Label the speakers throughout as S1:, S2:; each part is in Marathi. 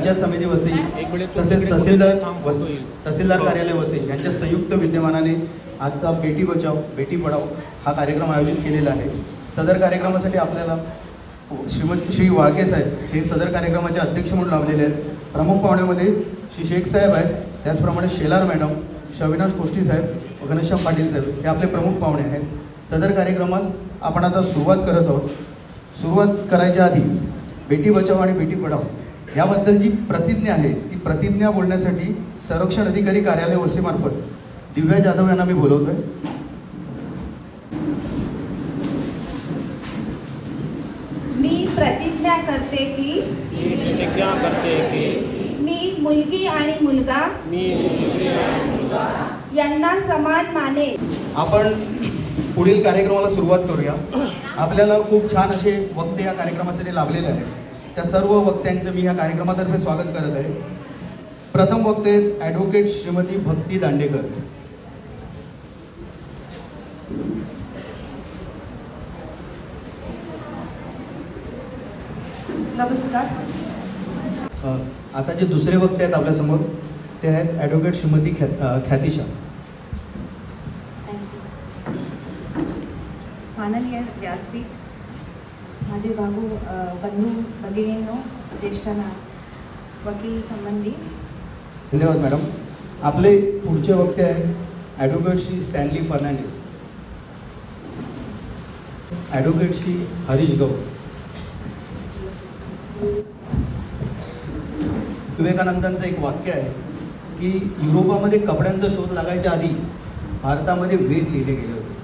S1: पंचायत समिती वसई तसेच तहसीलदार वस तहसीलदार कार्यालय वसई यांच्या संयुक्त विद्यमानाने आजचा बेटी बचाव बेटी पढाव हा कार्यक्रम आयोजित केलेला आहे. सदर कार्यक्रमासाठी आपल्याला श्रीमंत श्री वाळके साहेब हे सदर कार्यक्रमाचे अध्यक्ष म्हणून लाभलेले आहेत. प्रमुख पाहुण्यामध्ये श्री शेख साहेब आहेत. त्याचप्रमाणे शेलार मॅडम श्री अविनाश कोष्टी साहेब व घनश्याम पाटील साहेब हे आपले प्रमुख पाहुणे आहेत. सदर कार्यक्रमास आपण आता सुरुवात करत आहोत. सुरुवात करायच्या आधी बेटी बचाव आणि बेटी पढाव याबद्दल जी प्रतिज्ञा आहे ती प्रतिज्ञा बोलण्यासाठी संरक्षण अधिकारी कार्यालय वसेमार्फत दिव्या जाधव यांना मी बोलवतोय.
S2: मी प्रतिज्ञा करते की
S3: मी प्रतिज्ञा करते की
S2: मी मुलगी आणि मुलगा
S3: मी
S2: यांना समान मानेन.
S1: आपण पुढील कार्यक्रमाला सुरुवात करूया. आपल्याला खूप छान असे वक्ते या कार्यक्रमासाठी लाभलेले आहेत. त्या सर्व वक्त्यांचं मी या कार्यक्रमातर्फे स्वागत करत आहे. प्रथम वक्ते आहेत ॲडव्होकेट श्रीमती भक्ती दांडेकर.
S2: नमस्कार.
S1: आता जे दुसरे वक्ते आहेत आपल्यासमोर ते आहेत ॲडव्होकेट श्रीमती ख्या ख्यातिशा.
S4: माननीय व्यासपीठ माझे भाऊ बंधू भगिनींनो ज्येष्ठांना ना वकील संबंधी.
S1: धन्यवाद मॅडम. आपले पुढचे वक्ते आहेत ॲडव्होकेट श्री स्टॅनली फर्नांडिस. ॲडव्होकेट श्री हरीश गौ विवेकानंदांचं एक वाक्य आहे की युरोपामध्ये कपड्यांचा शोध लागायच्या आधी भारतामध्ये वेद लिहिले गेले होते.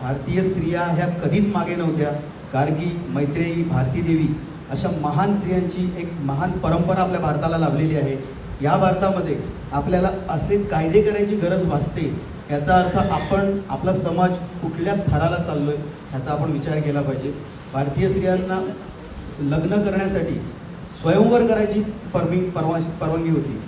S1: भारतीय स्त्रिया ह्या कधीच मागे नव्हत्या. गार्गी मैत्रेयी भारती देवी अशा महान स्त्रियांची एक महान परंपरा आपल्या भारताला लाभलेली आहे. या भारतामध्ये आपल्याला असे कायदे करायची गरज भासते याचा अर्थ आपण आपला समाज कुठल्या थराला आहे ह्याचा आपण विचार केला पाहिजे. भारतीय स्त्रियांना लग्न करण्यासाठी स्वयंवर करायची परमी परवा परवानगी होती.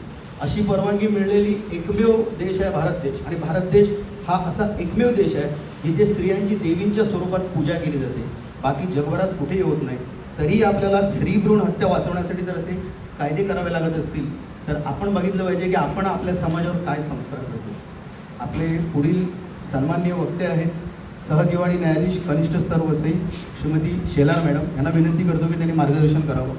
S1: अशी परवानगी मिळलेली एकमेव देश आहे भारत देश. आणि भारत देश हा असा एकमेव देश आहे जिथे स्त्रियांची देवींच्या स्वरूपात पूजा केली जाते. बाकी जगभरात कुठेही होत नाही तरी आपल्याला स्त्री भ्रूण हत्या वाचवण्यासाठी जर असे कायदे करावे लागत असतील तर आपण बघितलं पाहिजे की आपण आपल्या समाजावर काय संस्कार करतो. आपले पुढील सन्माननीय वक्ते आहेत सहदिवाणी न्यायाधीश कनिष्ठ स्तर वसई श्रीमती शेलार मॅडम. यांना विनंती करतो की त्यांनी मार्गदर्शन करावं.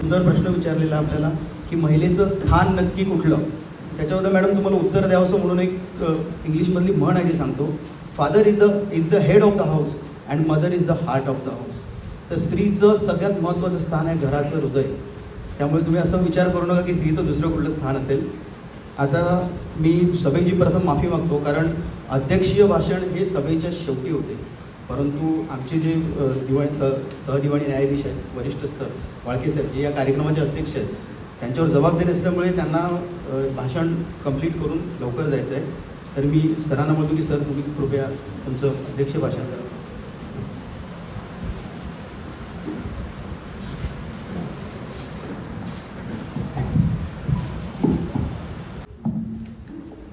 S1: सुंदर प्रश्न विचारलेला आपल्याला की महिलेचं स्थान नक्की कुठलं? त्याच्याबद्दल मॅडम तुम्हाला उत्तर द्यावंसं म्हणून एक इंग्लिशमधली म्हण आहे ती सांगतो. Father is the is the head of the house and mother is the heart of the house तर स्त्रीचं सगळ्यात महत्त्वाचं स्थान आहे घराचं हृदय. त्यामुळे तुम्ही असं विचार करू नका की स्त्रीचं दुसरं कुठलं स्थान असेल. आता मी सभेची प्रथम माफी मागतो कारण अध्यक्षीय भाषण हे सभेच्या शेवटी होते. परंतु आमचे जे दिवाणी सह सहदिवाणी न्यायाधीश आहेत वरिष्ठ स्तर वाळके साहेब जे या कार्यक्रमाचे अध्यक्ष आहेत त्यांच्यावर जबाबदारी असल्यामुळे त्यांना भाषण कंप्लीट करून लवकर जायचं आहे तर मी सरांना म्हणतो की सर तुम्ही कृपया तुमचं अध्यक्ष भाषण करा.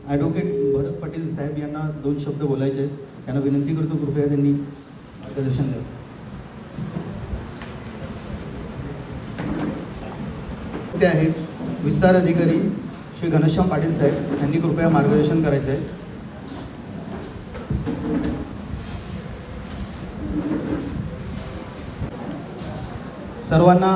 S1: ॲडव्होकेट भरत पाटील साहेब यांना दोन शब्द बोलायचे आहेत. त्यांना विनंती करतो कृपया त्यांनी मार्गदर्शन द्यावं ते आहेत. विस्तार अधिकारी श्री घनश्याम पाटील साहेब. यांनी कृपया मार्गदर्शन करायचं आहे सर्वांना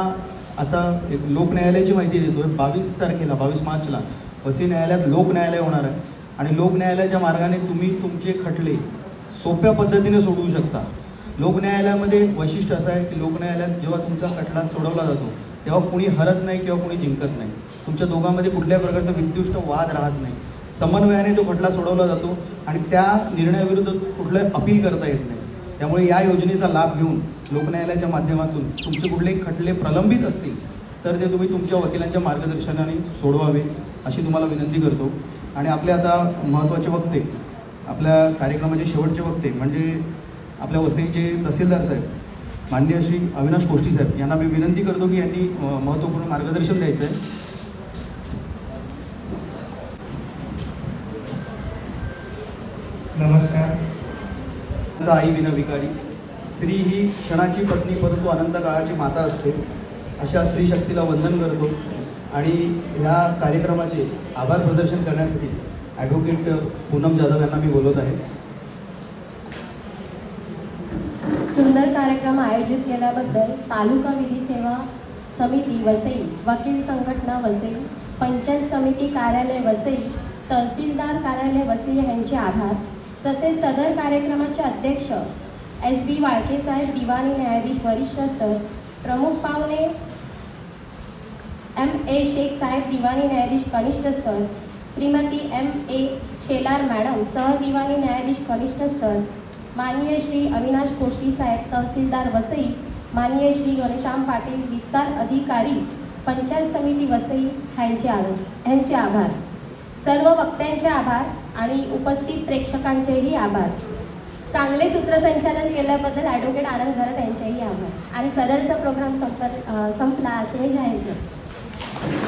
S1: आता एक लोक न्यायालयाची माहिती देतोय. बावीस तारखेला बावीस मार्चला वसई न्यायालयात लोक न्यायालय होणार आहे. आणि लोक न्यायालयाच्या मार्गाने तुम्ही तुमचे खटले सोप्या पद्धतीने सोडवू शकता. लोक न्यायालयामध्ये वैशिष्ट्य असं आहे की लोक न्यायालयात जेव्हा तुमचा खटला सोडवला जातो तेव्हा कुणी हरत नाही किंवा कुणी जिंकत नाही. तुमच्या दोघांमध्ये कुठल्याही प्रकारचा विद्युष्ट वाद राहत नाही. समन्वयाने तो खटला सोडवला जातो आणि त्या निर्णयाविरुद्ध कुठलं अपील करता येत नाही. त्यामुळे या योजनेचा लाभ घेऊन लोकन्यायालयाच्या माध्यमातून तुमचे कुठले खटले प्रलंबित असतील तर ते तुम्ही तुमच्या वकिलांच्या मार्गदर्शनाने सोडवावे अशी तुम्हाला विनंती करतो. आणि आपले आता महत्त्वाचे वक्ते आपल्या कार्यक्रमाचे शेवटचे वक्ते म्हणजे आपल्या वसईचे तहसीलदार साहेब मान्य श्री अविनाश कोष्टी साहेब यांना मी विनंती करतो की यांनी महत्त्वपूर्ण मार्गदर्शन द्यायचं आहे
S5: नमस्कार
S1: आई विना विकारी स्त्री ही क्षणाची पत्नी परंतु अनंत काळाची माता असते अशा स्त्री शक्तीला वंदन करतो आणि ह्या कार्यक्रमाचे आभार प्रदर्शन करण्यासाठी ॲडव्होकेट पूनम जाधव यांना मी बोलवत आहे.
S5: सुंदर कार्यक्रम आयोजित केल्याबद्दल तालुका विधी सेवा समिती वसई वकील संघटना वसई पंचायत समिती कार्यालय वसई तहसीलदार कार्यालय वसई यांचे आभार. तसेच सदर कार्यक्रमाचे अध्यक्ष एस बी वाळकेसाहेब दिवाणी न्यायाधीश वरिष्ठ प्रमुख पाहुणे एम ए शेख साहेब दिवाणी न्यायाधीश कनिष्ठ स्थळ Shrimati M A Shelar madam सहदिवाणी न्यायाधीश कनिष्ठ स्थळ माननीय श्री अविनाश कोष्टी साहेब तहसीलदार वसई माननीय श्री घनश्याम पाटील विस्तार अधिकारी पंचायत समिती वसई ह्यांचे आभार ह्यांचे आभार. सर्व वक्त्यांचे आभार आणि उपस्थित प्रेक्षकांचेही आभार. चांगले सूत्रसंचालन केल्याबद्दल ॲडव्होकेट आनंद घरत यांचेही आभार. आणि सदरचा प्रोग्राम संप संपला असे मी जाहीर करतो.